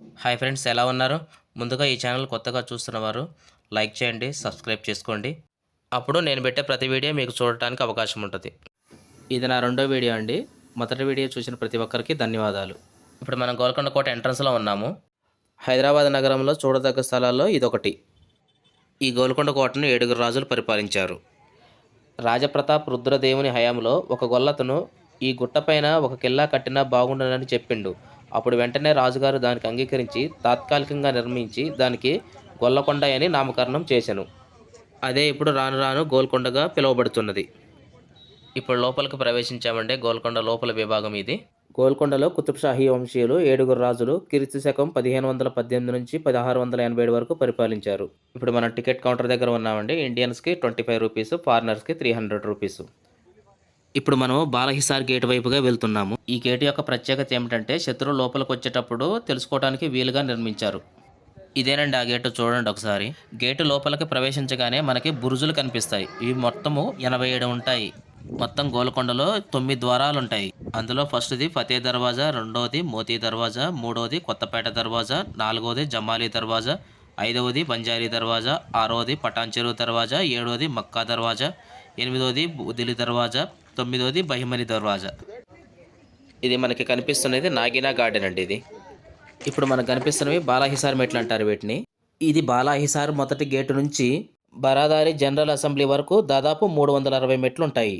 Hi friends ఎలా ఉన్నారు? ముందుగా ఈ ఛానల్ కొత్తగా చూస్తున్నవారు లైక్ చేయండి సబ్స్క్రైబ్ చేసుకోండి. అప్పుడు నేను పెట్టే ప్రతి వీడియో మీకు చూడటానికి అవకాశం ఉంటుంది. ఇది నా రెండో వీడియో అండి. మొదటి వీడియో చూసిన ప్రతి ఒక్కరికి ధన్యవాదాలు. ఇప్పుడు మనం గోల్కొండ కోట ఎంట్రన్స్లో ఉన్నాము. హైదరాబాద్ నగరంలో చూడదగ్గ స్థలాల్లో ఇదొకటి. ఈ గోల్కొండ కోటను ఏడుగురు రాజులు పరిపాలించారు. రాజప్రతాప్ రుద్రదేవుని హయాంలో ఒక గొల్లతను ఈ గుట్టపైన ఒక కిల్లా కట్టినా బాగుండనని చెప్పిండు. అప్పుడు వెంటనే రాజుగారు దానికి అంగీకరించి తాత్కాలికంగా నిర్మించి దానికి గొల్లకొండ అని నామకరణం చేశాను అదే ఇప్పుడు రాను రాను గోల్కొండగా పిలువబడుతున్నది. ఇప్పుడు లోపలికి ప్రవేశించామంటే గోల్కొండ లోపల విభాగం ఇది. గోల్కొండలో కుతుబ్షాహీ వంశీయులు ఏడుగురు రాజులు కీర్తి శకం పదిహేను వందల పద్దెనిమిది నుంచి పదహారు వందల ఎనభై ఏడు వరకు పరిపాలించారు. ఇప్పుడు మనం టికెట్ కౌంటర్ దగ్గర ఉన్నామండి. ఇండియన్స్కి ట్వంటీ ఫైవ్ రూపీస్ ఫారినర్స్కి త్రీ హండ్రెడ్ రూపీస్. ఇప్పుడు మనం బాలహిసార్ గేట్ వైపుగా వెళ్తున్నాము. ఈ గేట్ యొక్క ప్రత్యేకత ఏమిటంటే శత్రువు లోపలికి వచ్చేటప్పుడు తెలుసుకోవడానికి వీలుగా నిర్మించారు. ఇదేనండి ఆ గేటు చూడండి ఒకసారి. గేటు లోపలికి ప్రవేశించగానే మనకి బురుజులు కనిపిస్తాయి. ఇవి మొత్తము ఎనభై ఏడు ఉంటాయి. మొత్తం గోల్కొండలో తొమ్మిది ద్వారాలు ఉంటాయి. అందులో ఫస్ట్ది ఫతే దర్వాజా రెండవది మోతీ దర్వాజా మూడవది కొత్తపేట దర్వాజా నాలుగవది జమాలి దర్వాజా ఐదవది బంజారీ దర్వాజా ఆరవది పటాన్ చెరువు దర్వాజా ఏడవది మక్కా దర్వాజా ఎనిమిదవది బుదిలి దర్వాజా తొమ్మిదవది బహిమని దర్వాజా ఇది మనకి కనిపిస్తున్నది నాగినా గార్డెన్ అండి ఇది. ఇప్పుడు మనకు కనిపిస్తున్నవి బాలాహిసార్ మెట్లు అంటారు వీటిని. ఇది బాలాహిసార్ మొదటి గేటు నుంచి బరాదారి జనరల్ అసెంబ్లీ వరకు దాదాపు మూడు వందల అరవై మెట్లు ఉంటాయి.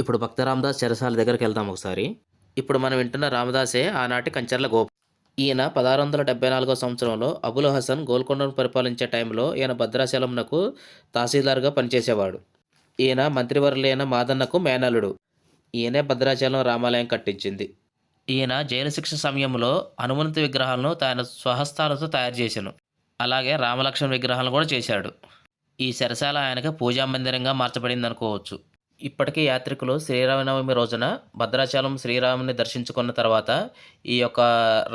ఇప్పుడు భక్త రామదాస్ చెరసాల దగ్గరికి వెళ్దాం ఒకసారి. ఇప్పుడు మనం వింటున్న రామదాసే ఆనాటి కంచర్ల గోప. ఈయన పదహారు వందల డెబ్బై నాలుగో సంవత్సరంలో అబుల్ హసన్ గోల్కొండను పరిపాలించే టైంలో ఈయన భద్రాచలంనకు తహసీల్దార్గా పనిచేసేవాడు. ఈయన మంత్రివర్యులైన మాదన్నకు మేనలుడు ఈయనే భద్రాచలం రామాలయం కట్టించింది. ఈయన జైలు శిక్ష సమయంలో హనుమంతు విగ్రహాలను తన స్వహస్తాలతో తయారు చేశాను. అలాగే రామలక్ష్మణ విగ్రహాలను కూడా చేశాడు. ఈ సరసాల ఆయనకి పూజా మందిరంగా మార్చబడింది అనుకోవచ్చు ఇప్పటికీ యాత్రికులు శ్రీరామనవమి రోజున భద్రాచలం శ్రీరాముని దర్శించుకున్న తర్వాత ఈ యొక్క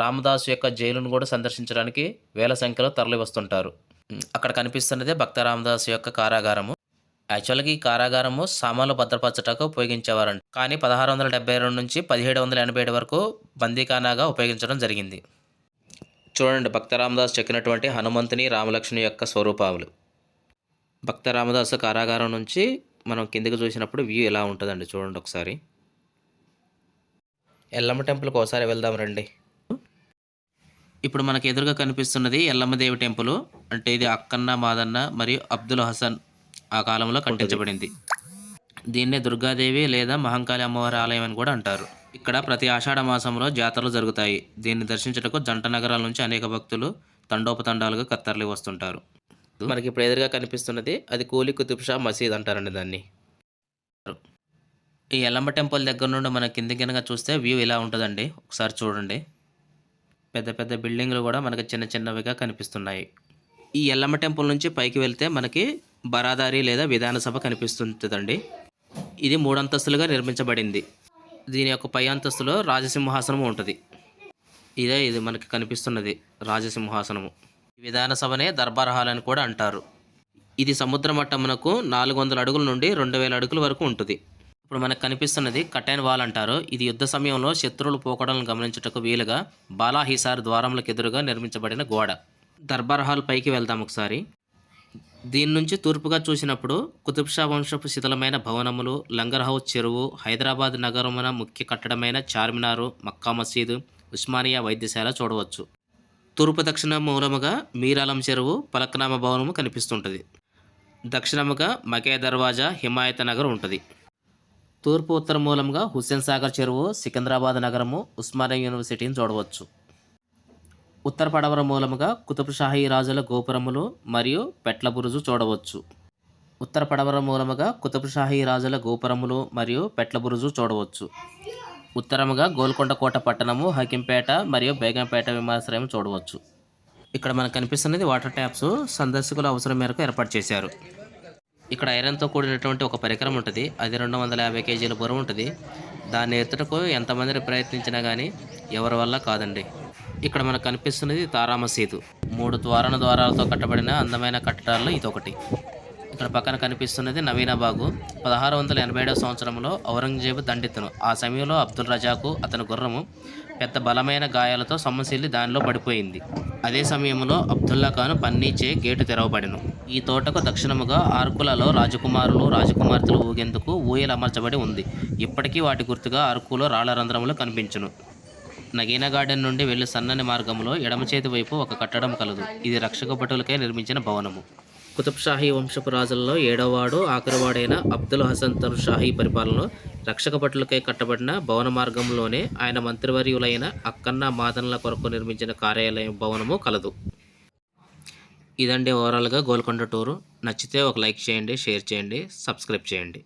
రామదాసు యొక్క జైలును కూడా సందర్శించడానికి వేల సంఖ్యలో తరలి వస్తుంటారు అక్కడ కనిపిస్తున్నదే భక్త రామదాసు యొక్క కారాగారము. యాక్చువల్గా ఈ కారాగారము సామాన్లు భద్రపరచటకు ఉపయోగించేవారంట కానీ పదహారు వందల డెబ్బై రెండు నుంచి పదిహేడు వందల ఎనభై ఏడు వరకు బందీఖానాగా ఉపయోగించడం జరిగింది. చూడండి భక్త రామదాస్ చెక్కినటువంటి హనుమంతుని రామలక్ష్మి యొక్క స్వరూపాలు. భక్త రామదాసు కారాగారం నుంచి మనం కిందకి చూసినప్పుడు వ్యూ ఎలా ఉంటుందండి చూడండి ఒకసారి. ఎల్లమ్మ టెంపుల్కి ఒకసారి వెళ్దాం రండి. ఇప్పుడు మనకు ఎదురుగా కనిపిస్తున్నది ఎల్లమ్మదేవి టెంపుల్. అంటే ఇది అక్కన్న మాదన్న మరియు అబ్దుల్ హసన్ ఆ కాలంలో కట్టించబడింది. దీన్నే దుర్గాదేవి లేదా మహంకాళి అమ్మవారి ఆలయం అని కూడా అంటారు. ఇక్కడ ప్రతి ఆషాఢ మాసంలో జాతరలు జరుగుతాయి. దీన్ని దర్శించుటకు జంట నగరాల నుంచి అనేక భక్తులు తండోపతండాలుగా కత్తర్లి వస్తుంటారు. మనకి ఇప్పుడు ఎదురుగా కనిపిస్తున్నది అది కూలి కుతుబ్ షా మసీద్ అంటారండి దాన్ని. ఈ ఎల్లమ్మ టెంపుల్ దగ్గర నుండి మన కింది కిందగా చూస్తే వ్యూ ఇలా ఉంటుందండి. ఒకసారి చూడండి. పెద్ద పెద్ద బిల్డింగ్లు కూడా మనకి చిన్న చిన్నవిగా కనిపిస్తున్నాయి. ఈ ఎల్లమ్మ టెంపుల్ నుంచి పైకి వెళ్తే మనకి బరాదారి లేదా విధానసభ కనిపిస్తుంటుందండి. ఇది మూడంతస్తులుగా నిర్మించబడింది. దీని యొక్క పై అంతస్తులో రాజసింహాసనం ఉంటుంది. ఇదే ఇది మనకి కనిపిస్తున్నది రాజసింహాసనము. విధానసభనే దర్బార్ హాల్ అని కూడా అంటారు. ఇది సముద్ర మట్టమునకు నాలుగు వందల అడుగుల నుండి రెండు వేల అడుగుల వరకు ఉంటుంది. ఇప్పుడు మనకు కనిపిస్తున్నది కటైన్ వాల్ అంటారు. ఇది యుద్ధ సమయంలో శత్రువులు పోకడలను గమనించుటకు వీలుగా బాలాహిసార్ ద్వారములకు ఎదురుగా నిర్మించబడిన గోడ. దర్బార్ హాల్ పైకి వెళ్దాం ఒకసారి. దీని నుంచి తూర్పుగా చూసినప్పుడు కుతుబ్షా వంశపు శిథిలమైన భవనములు లంగర్ హౌస్ చెరువు హైదరాబాద్ నగరమున ముఖ్య కట్టడమైన చార్మినారు మక్కా మసీదు ఉస్మానియా వైద్యశాల చూడవచ్చు. తూర్పు దక్షిణ మూలముగా మీరాలం చెరువు పలక్నామ భవనము కనిపిస్తుంటుంది. దక్షిణముగా మకే దర్వాజా హిమాయత నగర్ ఉంటుంది. తూర్పు ఉత్తర మూలంగా హుస్సేన్ సాగర్ చెరువు సికింద్రాబాద్ నగరము ఉస్మానియా యూనివర్సిటీని చూడవచ్చు. ఉత్తర పడవర మూలముగా కుతుబ్ షాహీ రాజుల గోపురములు మరియు పెట్ల బురుజు చూడవచ్చు. ఉత్తర పడవర మూలముగా కుతుబ్ షాహీ రాజుల గోపురములు మరియు పెట్ల బురుజు చూడవచ్చు. ఉత్తరముగా గోల్కొండ కోట పట్టణము హకింపేట మరియు బేగంపేట విమానాశ్రయం చూడవచ్చు. ఇక్కడ మనకు కనిపిస్తున్నది వాటర్ ట్యాప్స్ సందర్శకుల అవసరం మేరకు ఏర్పాటు చేశారు. ఇక్కడ ఐరన్తో కూడినటువంటి ఒక పరికరం ఉంటుంది. అది రెండు వందల యాభై కేజీల బరువు ఉంటుంది. దాన్ని ఎత్తుటకు ఎంతమంది ప్రయత్నించినా కానీ ఎవరి వల్ల కాదండి. ఇక్కడ మనకు కనిపిస్తున్నది తారామసీదు. మూడు ద్వారణ ద్వారాలతో కట్టబడిన అందమైన కట్టడాల్లో ఇదొకటి. ఇక్కడ పక్కన కనిపిస్తున్నది నవీనాబాగు పదహారు వందల ఎనభై ఏడవ సంవత్సరంలో ఔరంగజేబు దండెత్తును ఆ సమయంలో అబ్దుల్ రజాకు అతని గుర్రము పెద్ద బలమైన గాయాలతో సొమ్మసిల్లి దానిలో పడిపోయింది. అదే సమయంలో అబ్దుల్లా ఖాను పన్నీచే గేటు తెరవబడెను. ఈ తోటకు దక్షిణముగా ఆర్కులలో రాజకుమారులు రాజకుమార్తెలు ఊగేందుకు ఊయలు అమర్చబడి ఉంది. ఇప్పటికీ వాటి గుర్తుగా అరకులో రాళ్ళ రంధ్రములు కనిపించును. నగీనా గార్డెన్ నుండి వెళ్ళి సన్నని మార్గంలో ఎడమ చేతి వైపు ఒక కట్టడం కలదు. ఇది రక్షక భటులకై నిర్మించిన భవనము. కుతుబ్ షాహీ వంశపు రాజులలో ఏడవవాడు ఆఖరివాడైన అబ్దుల్ హసన్ తర్ షాహీ పరిపాలనలో రక్షక భటులకై కట్టబడిన భవన మార్గంలోనే ఆయన మంత్రివర్యులైన అక్కన్న మాదన్ల కొరకు నిర్మించిన కార్యాలయం భవనము కలదు. ఇదండి ఓవరాల్గా గోల్కొండ టూరు. నచ్చితే ఒక లైక్ చేయండి షేర్ చేయండి సబ్స్క్రైబ్ చేయండి.